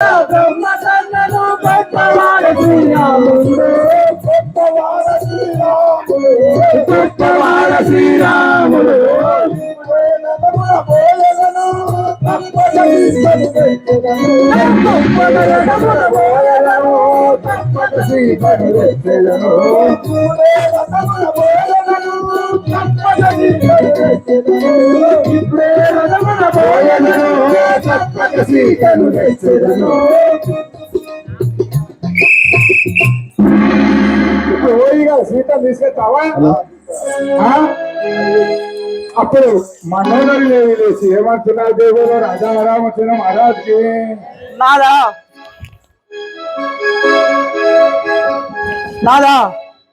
బ్రహ్మ కన్నను గొప్పవాడ శ్రీరాముడు. గొప్పవాడ శ్రీరాముడు. గొప్పవాడ శ్రీరాముడు. వేదముల ఓయిగా సీత తీసుకెళ్తావా? అప్పుడు మనోదరు లేచి ఏమంటున్నారు దేవుడు? రాజా రామచంద్ర మహారాజ్కి. నాదా. నాదా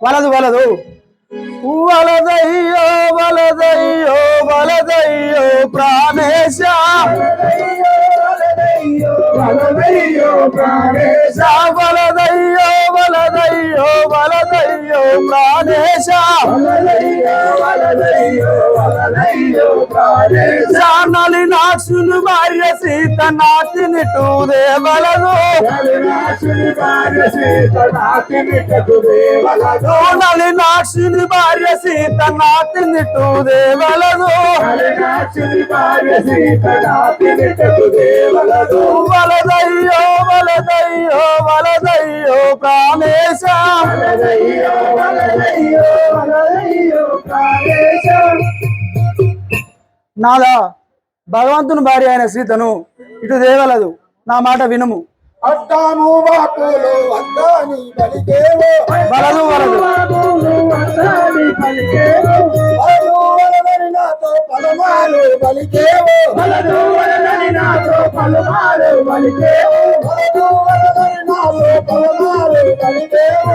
వలదు వలదు. వలదయ్యో వలదయ్యో వలదయ్యో ప్రాణేశ. ప్రాణేశ వలదయ్యో వలదయ్యో వలదయ్యో ప్రాణేశ. వలదయ్యో వలదయ్యో జానలి నాక్షుని భార్య సీత నాటిని టూదే వలదు. నలి నాక్షుని భార్య సీత నాటిని టూదే వలదు. వలదయ్యో వలదయ్యో వలదయ్యో ప్రా ప్రాణేశ. నాదా భగవంతుని భార్య అయిన సీతను ఇటు దేవలదు. నా మాట వినుము. అడ్డాము వాకులు అద్దాని పలికేవో. వలదు వలదు. వలదని పలికేవు. వలదు వలదని నాతో పలమాలు పలికేవో. వలదు వలదని నాతో పలుమారు పలికేవు.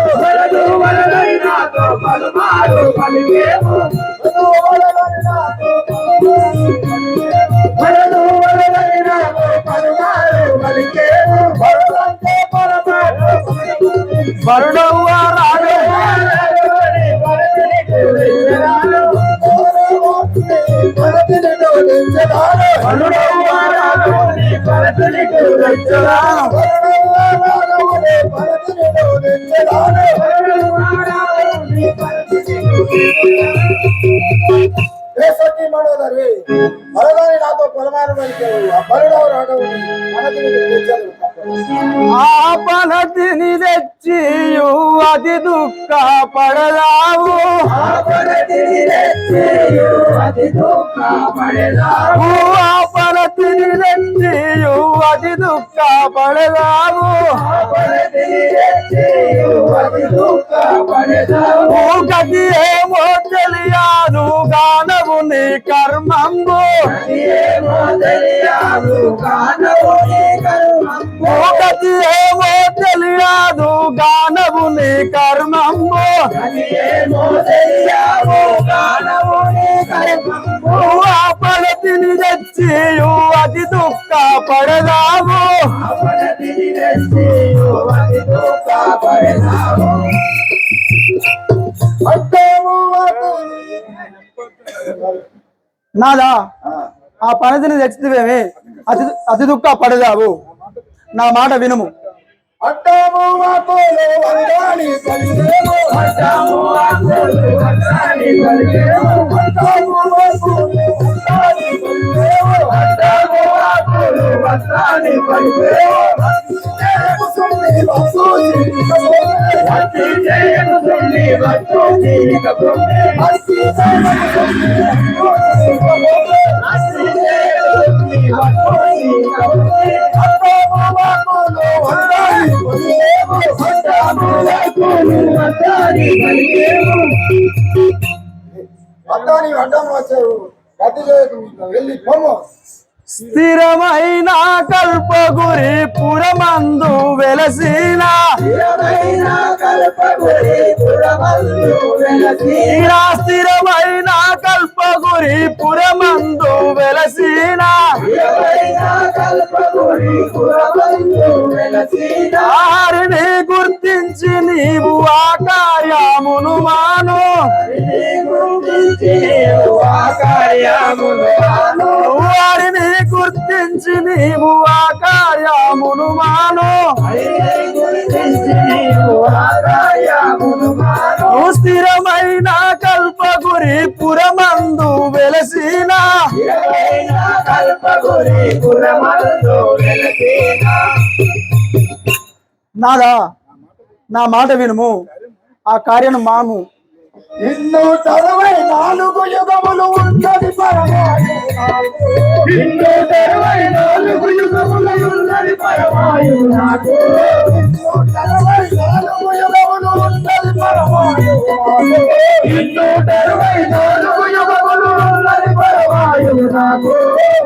పలికేవో వలదు వలదని నాతో పలుమారు పలికేవు. వలదు వలదని నాతో పలుమారు పలికేవు. వలదంటే పరమాత్మ వరుడవ్వ రాడు వలదని వలదని విచ్చరాలు. భరతుని నాతో పొలమారు పలికేవు. ఆ బరుడవు రాఘవుని మనసుని తెచ్చాడు. ఆ పలతిని తెచ్చి అది దుఃఖ పడదావు ఆపదతిని తెచ్చియు అతి దుఃఖపడెదావు. ఆ పలతిని తెచ్చి అది దుఃఖ పడదావు ఆపదతిని తెచ్చియు అతి దుఃఖపడెదావు. గది ఏమో తెలియాను గానవు నీ కర్మంబు ఏమో తెలియదు కానవు నీ కర్మంబు. గది ఏమో తెలియదు గానవు నీ కర్మంబు అది ఏమో తెలియవు కానవు నీ కర్మంబు. ఆ పలతిని తెచ్చి అది దుఃఖ పడదావు ఆపదతిని తెచ్చియు అతి. అడ్డాము వాకులు. నాదా ఆ పనితిని తెచ్చితివేమి అతి అతి దుఃఖ పడదావు నా మాట వినుము అడ్డాము వాకులు వంగాలి పలికేవు. అడ్డము ఆకులు వడ్డాని పలికేవు. అడ్డాని అడ్డం వచ్చావు. గతి చేయకు. వెళ్ళి పొమ్ము స్థిరమైన కల్పగురి పురమందు వెలసిన స్థిరమైన కల్పగురి పురమందు వెలసిన. వారిని గుర్తించి నీవు ఆకాయమును మాను హరిని గుర్తించి నీవు ఆ కార్యమును మాను. వారిని గుర్తించి నీవు ఆ కార్యమును మాను స్థిరమైన కల్ప గురి పురమందు వెలసిన. నాదా నా మాట వినుము. ఆ కార్యను మాము. ఇల్లు తరవై నాలుగు యుగములు ఉన్నది పరమాయు తరవై నాలుగు యుగములు ఉన్నది పరమాయు నాకు. ఇల్లు తరువై నాలుగు యుగములు ఉన్నది పరమాయు నిన్ను తరవై నాలుగు యుగములు ఉన్నది పరమాయు నాకు.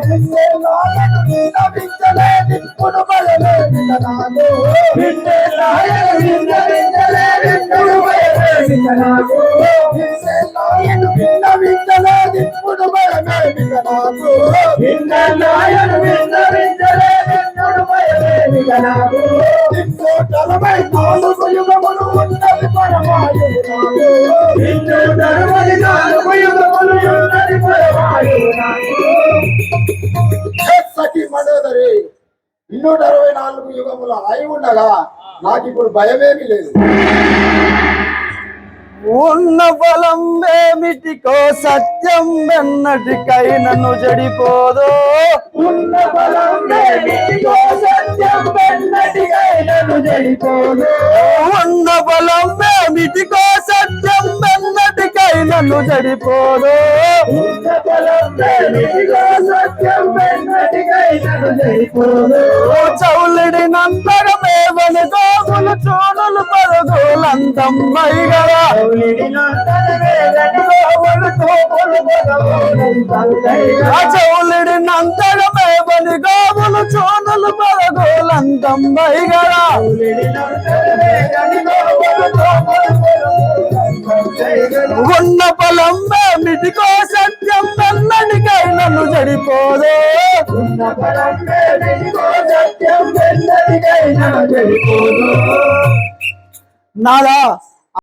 నిన్నే నాయకు నిలవించలే ఇప్పుడు బయలేని నాకు నిన్నే నాయకు విన్నవించలే భయమేమిక నాలుగు యుగములు ఉన్నది పరమాయు నాలుగు యుగములు ఉన్నది పరమాయు సఖి మనోదరి అరవై నాలుగు యుగముల అయి ఉండగా నాకు ఇప్పుడు భయమేమీ లేదు. ఉన్న బలం ఏమిటికో సత్యం వెన్నటికై నన్ను జడిపోదో ఉన్న బలం దేనికో సత్యం వెన్నటికైనను జడిపోదు. ఉన్న బలం ఏమిటికో సత్యం వెన్నటికై నన్ను జడిపోదో ఉన్న బలం దేనికో సత్యం వెన్నటికైనను జడిపోదు. చౌలిడి నంతరమే వెనుకోగులు చూనులు పరుగులంతం మైగరా ఆ చౌలిడి నంతరమే వెనుకోగులు చూనులు పరుగులంతం మైగరా ఉన్న బలం ఏమిటికో సత్యం వెన్నటికై నన్ను జడిపోదో. నాదా.